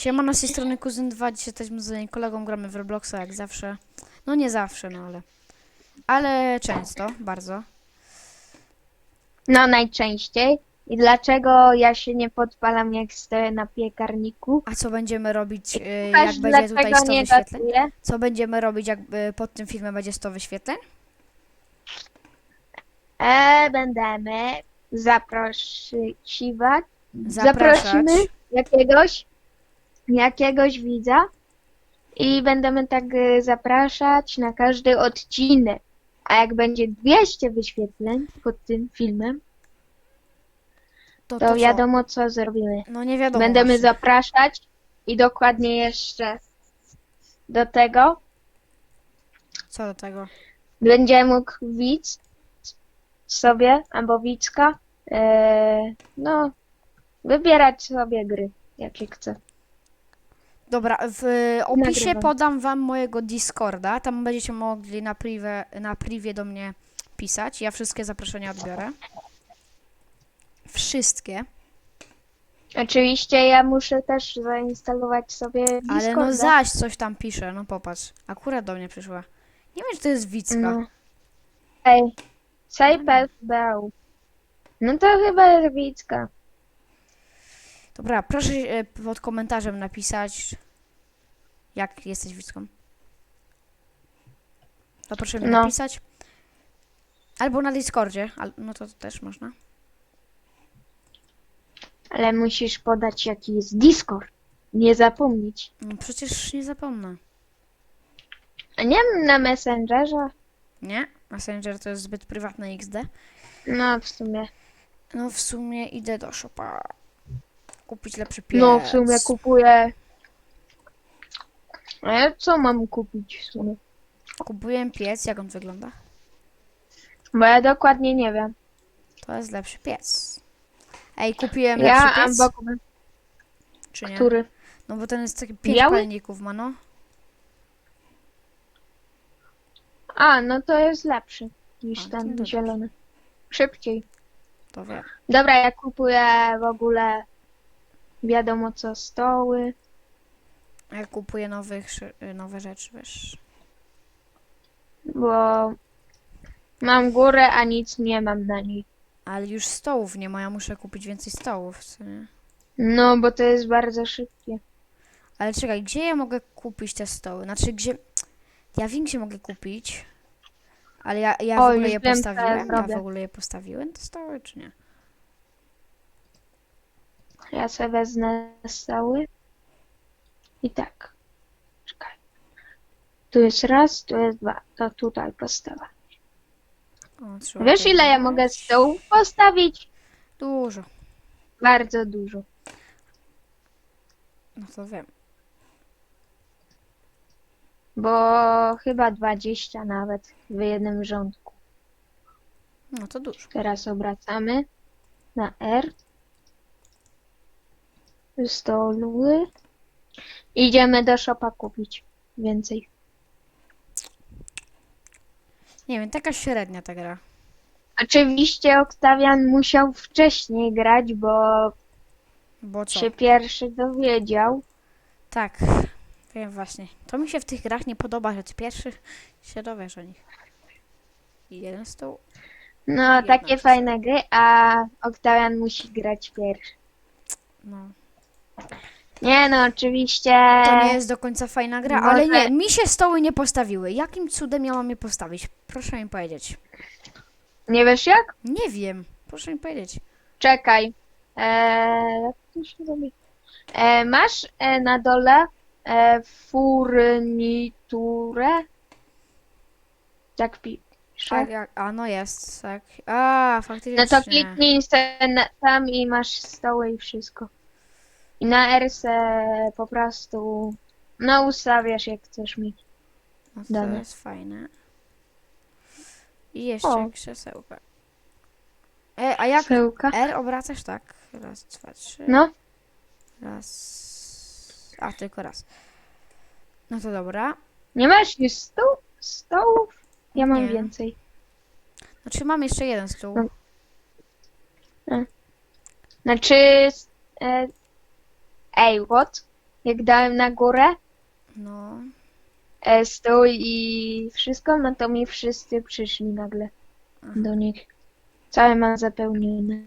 Siemano z tej strony Kuzyn 2, dzisiaj jesteśmy z kolegą, gramy w Robloxa jak zawsze. No nie zawsze, no ale... Ale często, bardzo. No najczęściej. I dlaczego ja się nie podpalam jak stoję na piekarniku? A co będziemy robić, Też jak będzie tutaj dlaczego 100 nie wyświetleń? gotuję? Co będziemy robić, jak y, pod tym filmem będzie 100 wyświetleń? E, będziemy zaprosiwać. Zapraszać. Zaprosimy jakiegoś, jakiegoś widza i będziemy tak y, zapraszać na każdy odcinek. A jak będzie 200 wyświetleń pod tym filmem, To, to to co? wiadomo co zrobimy. No nie wiadomo Będziemy właśnie. zapraszać i dokładnie jeszcze do tego Co do tego? będzie mógł widz sobie albo widzka e, no wybierać sobie gry jakie chce. Dobra, w opisie Nagrywam. podam wam mojego Discorda, tam będziecie mogli na privie, na privie do mnie pisać, ja wszystkie zaproszenia odbiorę. Wszystkie. Oczywiście ja muszę też zainstalować sobie Discorda. Ale no zaś coś tam pisze, no popatrz. Akurat do mnie przyszła. Nie wiem, czy to jest Wicka. No. Ej, Cypher Bell. No to chyba jest widzka. Dobra, proszę e, pod komentarzem napisać, jak jesteś Wicką. To proszę mi No. napisać. Albo na Discordzie, no to też można. Ale musisz podać jaki jest Discord. Nie zapomnieć. No przecież nie zapomnę. A nie na Messengerze? Nie? Messenger to jest zbyt prywatne XD. No w sumie. No w sumie idę do shopa. Kupić lepszy piec. No w sumie kupuję. A ja co mam kupić w sumie? Kupuję piec, jak on wygląda? Bo ja dokładnie nie wiem. To jest lepszy piec. Ej, kupiłem lepszy Ja piec, albo czy nie? który? No bo ten jest taki pięć Biały? palników ma, no. A, no to jest lepszy niż A, to ten dobrze. zielony. Szybciej. To wiem. Dobra, ja kupuję w ogóle wiadomo co stoły. Ja kupuję nowych, nowe rzeczy, wiesz. Bo mam górę, a nic nie mam na niej. Ale już stołów nie ma, ja muszę kupić więcej stołów, co nie? No, bo to jest bardzo szybkie. Ale czekaj, gdzie ja mogę kupić te stoły? Znaczy, gdzie... Ja wiem, gdzie mogę kupić. Ale ja, ja w O, ogóle już je wiem, postawiłem? Ja w ogóle je postawiłem, te stoły, czy nie? Ja sobie wezmę stoły. I tak. Czekaj. Tu jest raz, tu jest dwa. To tutaj postawa. O, trzeba Wiesz ile ja mogę stołów postawić? Dużo. Bardzo dużo. No to wiem. Bo chyba 20 nawet w jednym rządku. No to dużo. Teraz obracamy na R. Stoły. Idziemy do shopa kupić więcej. Nie wiem, taka średnia ta gra. Oczywiście Oktawian musiał wcześniej grać, bo Bo co? się pierwszy dowiedział. Tak, wiem właśnie. To mi się w tych grach nie podoba, że ty pierwszy się dowiesz o nich. I jeden stół. No, takie fajne gry, a Oktawian musi grać pierwszy. No. Nie no, oczywiście. To nie jest do końca fajna gra, Może- ale nie, mi się stoły nie postawiły. Jakim cudem ja mam je postawić? Proszę mi powiedzieć. Nie wiesz jak? Nie wiem, proszę mi powiedzieć. Czekaj. Eee, jak to się robi? Masz e, na dole e, furniturę? Tak pisze. A, jak, a no jest, tak. A, faktycznie. No to kliknij se na, tam i masz stoły i wszystko. I na R se po prostu no ustawiasz jak chcesz mieć. No to dane. jest fajne. I jeszcze O. krzesełka. E, a jak Krzesełka. R obracasz tak? Raz, dwa, trzy. No, Raz. A, tylko raz. No to dobra. nie masz już stu, stołów? Ja mam Nie. więcej. Znaczy mam jeszcze jeden stół. No. Znaczy, e, ej, what? jak dałem na górę No. e, stół i wszystko, no to mi wszyscy przyszli nagle do nich. Całe mam zapełnione.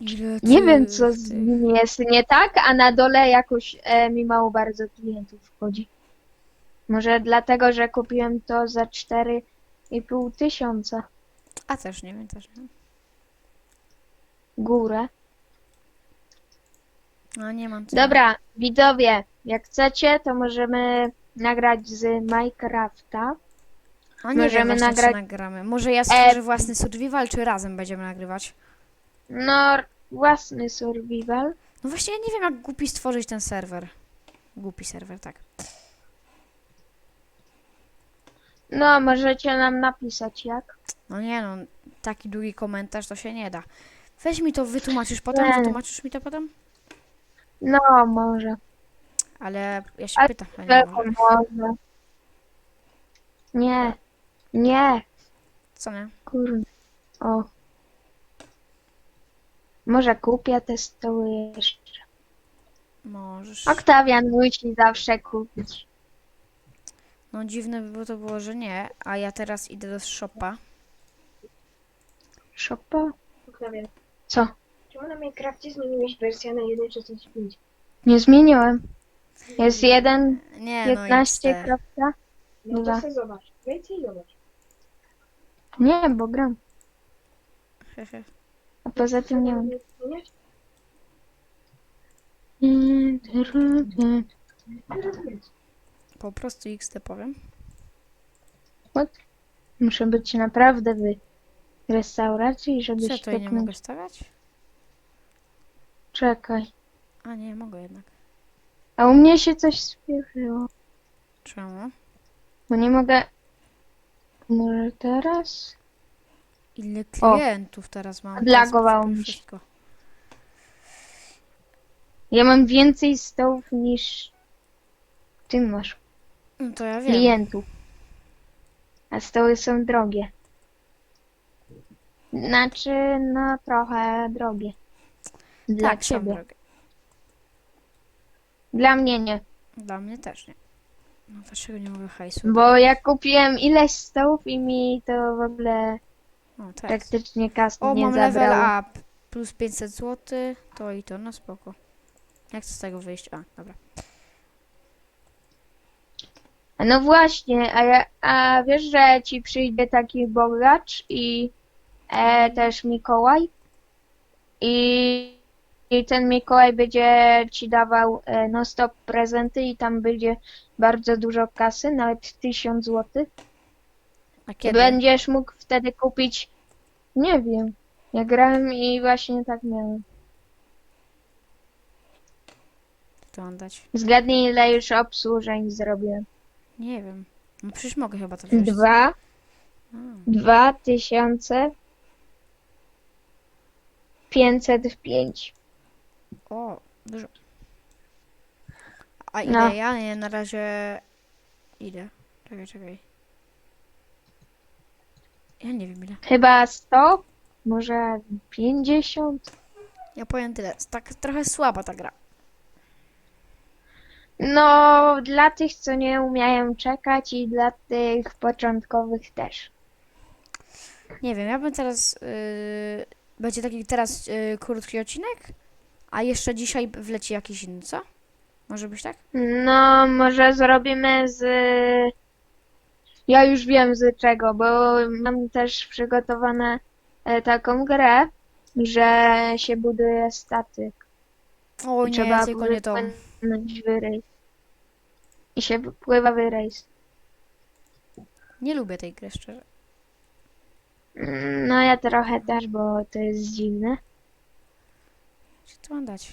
Ile Nie ty wiem, co z tych- jest nie tak, a na dole jakoś e, mi mało bardzo klientów wchodzi. Może dlatego, że kupiłem to za 4,5 tysiąca A też nie wiem, też nie górę. No nie mam tyle. Dobra, widzowie, jak chcecie, to możemy nagrać z Minecrafta. No nie możemy wiem nagrać- nagramy. Może ja stworzę własny survival, czy razem będziemy nagrywać? No, własny survival. No właśnie, ja nie wiem, jak głupi stworzyć ten serwer. Głupi serwer, tak. No, możecie nam napisać jak. No nie no, taki długi komentarz to się nie da. Weź mi to, wytłumaczysz potem, Nie. wytłumaczysz mi to potem? No, może. Ale ja się Ale pytam, a nie Tylko może. Nie, nie, Co nie? kurde. O. Może kupię te stoły jeszcze. Możesz. Oktawian musi zawsze kupić. No dziwne by było to było, że nie, a ja teraz idę do shopa. Szopa? Oktawian, Co? Czemu na Minecrafcie zmieniłeś wersję na 1.16.5? Nie zmieniłem. Jest jeden, Nie no, 15 XD. kropka. No Dobra. to sobie zobacz. Wejdź i zobacz. Nie, bo gram. Hehe. A poza tym nie mam. Zmieniać? Po prostu XD powiem. What? Muszę być naprawdę w restauracji, żeby Co ja tutaj nie mogę stawiać? Czekaj. A nie, mogę jednak. A u mnie się coś spieszyło. Czemu? Bo nie mogę. Może teraz? Ile klientów teraz mam? Odlagowało mi się. wszystko. Ja mam więcej stołów niż ty masz No to ja wiem. klientów. A stoły są drogie. Znaczy, no trochę drogie. Dla tak, ciebie. drogie. Dla mnie nie. Dla mnie też nie. No dlaczego nie mogę hajsu? Bo ja kupiłem ileś stołów i mi to w ogóle tak. praktycznie kasy O, nie mam level up. Plus 500 zł. To i to, no spoko. Jak chcę z tego wyjść? A, dobra. No właśnie, a, ja, a wiesz, że ci przyjdzie taki bogacz i e, też Mikołaj i, i ten Mikołaj będzie ci dawał e, non stop prezenty i tam będzie bardzo dużo kasy, nawet 1000 zł. A kiedy? będziesz mógł wtedy kupić, nie wiem, ja grałem i właśnie tak miałem. To dać? Zgadnij ile już obsłużeń zrobiłem. Nie wiem. No przecież mogę chyba to wziąć. Dwa, A, dwa tysiące pięćset pięć. O, dużo. A ile No. ja? Nie, na razie... Ile? Czekaj, czekaj. Ja nie wiem ile. Chyba 100, może 50. Ja powiem tyle. Tak trochę słaba ta gra. No, dla tych, co nie umieją czekać i dla tych początkowych też. Nie wiem, ja bym teraz. Yy, będzie taki teraz yy, krótki odcinek, a jeszcze dzisiaj wleci jakiś inny, co? Może być tak? No, może zrobimy z... Ja już wiem z czego, bo mam też przygotowane e, taką grę, że się buduje statek. O I nie, trzeba tylko nie to. wypłynąć w rejs. I się wypływa w rejs. Nie lubię tej gry, szczerze. No ja trochę też, bo to jest dziwne. Co mam dać?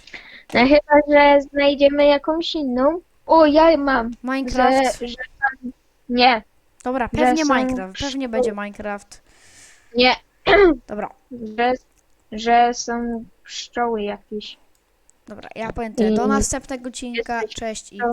No chyba, że znajdziemy jakąś inną. O, ja mam, że, Minecraft. że tam... Nie, Dobra, że pewnie są Minecraft. Pewnie będzie Minecraft. nie, Dobra, że, że są pszczoły jakieś. dobra, ja powiem tyle. Do I- następnego odcinka. Cześć i pa.